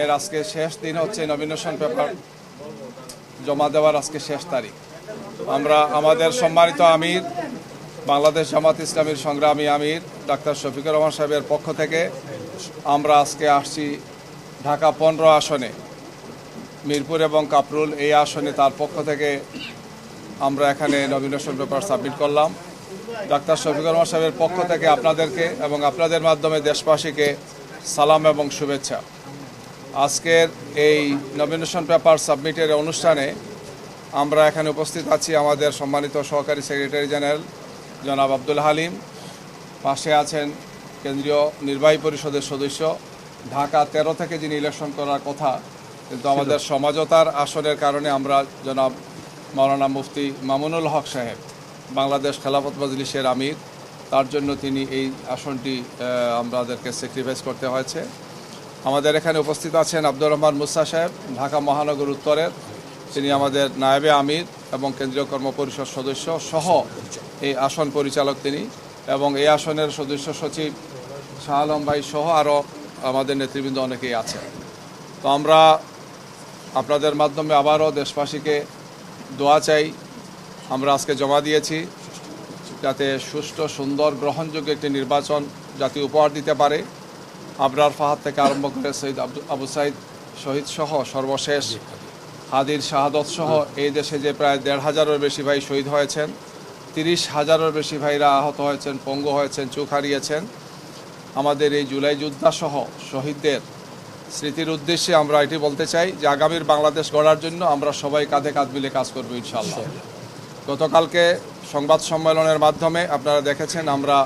এর আজকে শেষ দিন হচ্ছে নমিনেশন পেপার। জমা দেওয়ার আজকে শেষ তারিখ। আমরা আমাদের সম্মানিত আমির, বাংলাদেশ জামাত ইসলামীর সংগ্রামী আমির, ডাক্তার শফিকুর রহমান সাহেবের পক্ষ থেকে আমরা আজকে আসছি ঢাকা পনেরো আসনে। মিরপুর এবং কাপরুল এই আসনে তার পক্ষ থেকে আমরা এখানে নমিনেশন পেপার সাবমিট করলাম। ডাক্তার শফিকুর রহমান সাহেবের পক্ষ থেকে আপনাদেরকে এবং আপনাদের মাধ্যমে দেশবাসীকে সালাম এবং শুভেচ্ছা। আজকের এই নমিনেশন পেপার সাবমিটের অনুষ্ঠানে আমরা এখানে উপস্থিত আছি আমাদের সম্মানিত সহকারী সেক্রেটারি জেনারেল জনাব আব্দুল হালিম। পাশে আছেন কেন্দ্রীয় নির্বাহী পরিষদের সদস্য। ঢাকা তেরো থেকে যিনি ইলেকশন করার কথা কিন্তু আমাদের সমাজতার আসনের কারণে আমরা জনাব মাওলানা মুফতি মামুনুল হক সাহেব বাংলাদেশ খেলাফত মজলিসের আমির। তার জন্য তিনি এই আসনটি আমাদেরকে স্যাক্রিফাইস করতে হয়েছে। আমাদের এখানে উপস্থিত আছেন আব্দুর রহমান মুসা সাহেব, ঢাকা মহানগর উত্তরের। তিনি আমাদের নায়েবে আমির এবং কেন্দ্রীয় কর্ম পরিষদ সদস্য সহ এই আসন পরিচালক তিনি এবং এই আসনের সদস্য সচিব শাহ আলম ভাই সহ আরও আমাদের নেতৃবৃন্দ অনেকেই আছেন। তো আমরা আপনাদের মাধ্যমে আবারও দেশবাসীকে দোয়া চাই। আমরা আজকে জমা দিয়েছি যাতে সুষ্ঠু, সুন্দর, গ্রহণযোগ্য একটি নির্বাচন জাতি উপহার দিতে পারে। আবরার ফাহাদ থেকে আরম্ভ করে সৈয়দ আবু সাইদ শহীদ সহ সর্বশেষ হাদির শাহাদত সহ এই দেশে যে প্রায় দেড় হাজারের বেশি ভাই শহীদ হয়েছেন তিরিশ হাজারের বেশি ভাইরা আহত হয়েছেন পঙ্গু হয়েছেন চোখ হারিয়েছেন। আমাদের এই জুলাই যোদ্ধা সহ শহীদদের স্মৃতির উদ্দেশ্যে আমরা এটি বলতে চাই যে আগামীর বাংলাদেশ গড়ার জন্য আমরা সবাই কাঁধে কাঁধ মিলে কাজ করব ইনশাল্লাহ গতকালকে সংবাদ সম্মেলনের মাধ্যমে আপনারা দেখেছেন আমরা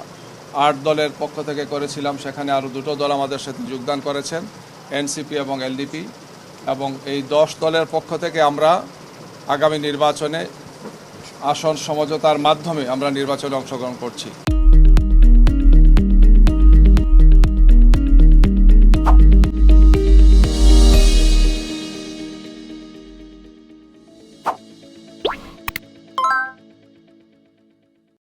আট দলের পক্ষ থেকে করেছিলাম, সেখানে আরও দুটো দল আমাদের সাথে যোগদান করেছেন, এনসিপি এবং এলডিপি। এবং এই দশ দলের পক্ষ থেকে আমরা আগামী নির্বাচনে আসন সমঝোতার মাধ্যমে আমরা নির্বাচনে অংশগ্রহণ করছি।